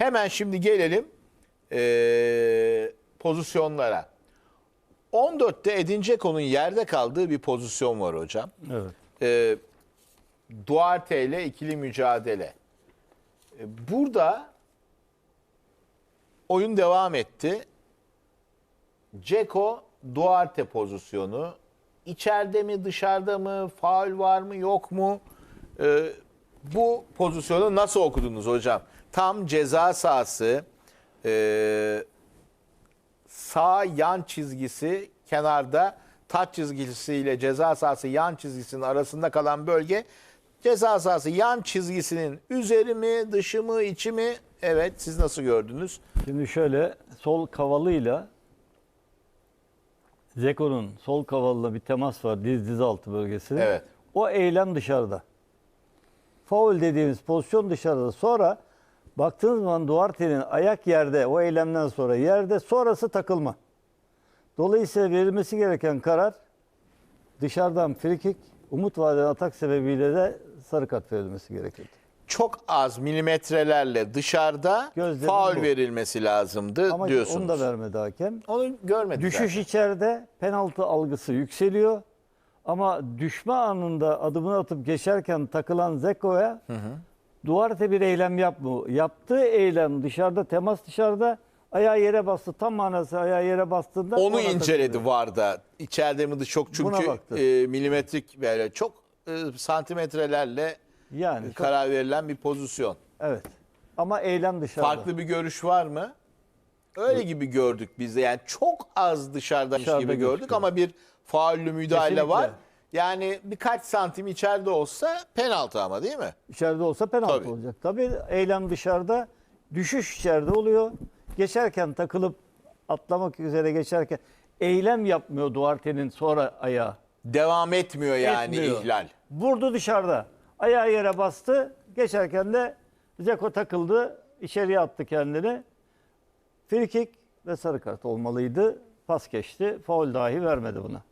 Hemen şimdi gelelim eee, pozisyonlara. 14'te Edin Dzeko'nun yerde kaldığı bir pozisyon var hocam. Evet. Eee Duarte ile ikili mücadele. E, Burada oyun devam etti. Ceko Duarte pozisyonu. İçeride mi dışarıda mı faul var mı yok mu? Ee, bu pozisyonu nasıl okudunuz hocam? Tam ceza sahası ee, sağ yan çizgisi kenarda taç çizgisiyle ceza sahası yan çizgisinin arasında kalan bölge ceza sahası yan çizgisinin üzeri mi dışı mı içi mi? Evet siz nasıl gördünüz? Şimdi şöyle sol kavalıyla Zeko'nun sol kavalıyla bir temas var diz diz altı bölgesinde. Evet. O eylem dışarıda. Foul dediğimiz pozisyon dışarıda. Sonra baktığınız zaman Duarte'nin ayak yerde o eylemden sonra yerde sonrası takılma. Dolayısıyla verilmesi gereken karar dışarıdan frikik, umut vadeden atak sebebiyle de sarı kart verilmesi gerekirdi. çok az milimetrelerle dışarıda Gözlerim faul bu. verilmesi lazımdı Ama diyorsunuz. onu da vermedi hakem. Onu görmedik. Düşüş zaten. içeride penaltı algısı yükseliyor. Ama düşme anında adımını atıp geçerken takılan Zeko'ya Duarte bir eylem yapmıyor. Yaptığı eylem dışarıda, temas dışarıda. Ayağı yere bastı. Tam manası ayağı yere bastığında Onu ona inceledi takılıyor. VAR'da. İçeride mi dış çok Buna çünkü baktı. e, milimetrik böyle çok e, santimetrelerle Yani çok- karar verilen bir pozisyon. evet. Ama eylem dışarıda. Farklı bir görüş var mı? Öyle gibi gördük biz de. Yani çok az dışarıdamış Dışarıda gibi gördük gözüküyor. ama bir faullü müdahale Kesinlikle. var. Yani birkaç santim içeride olsa penaltı ama değil mi? İçeride olsa penaltı Tabii. olacak. Tabii eylem dışarıda, düşüş içeride oluyor. Geçerken takılıp atlamak üzere geçerken eylem yapmıyor Duarte'nin sonra ayağı. Devam etmiyor yani Etmiyor. ihlal. Vurdu dışarıda. Ayağı yere bastı. Geçerken de Zeko takıldı. içeriye attı kendini. Frikik ve sarı kart olmalıydı. Pas geçti. Faul dahi vermedi buna.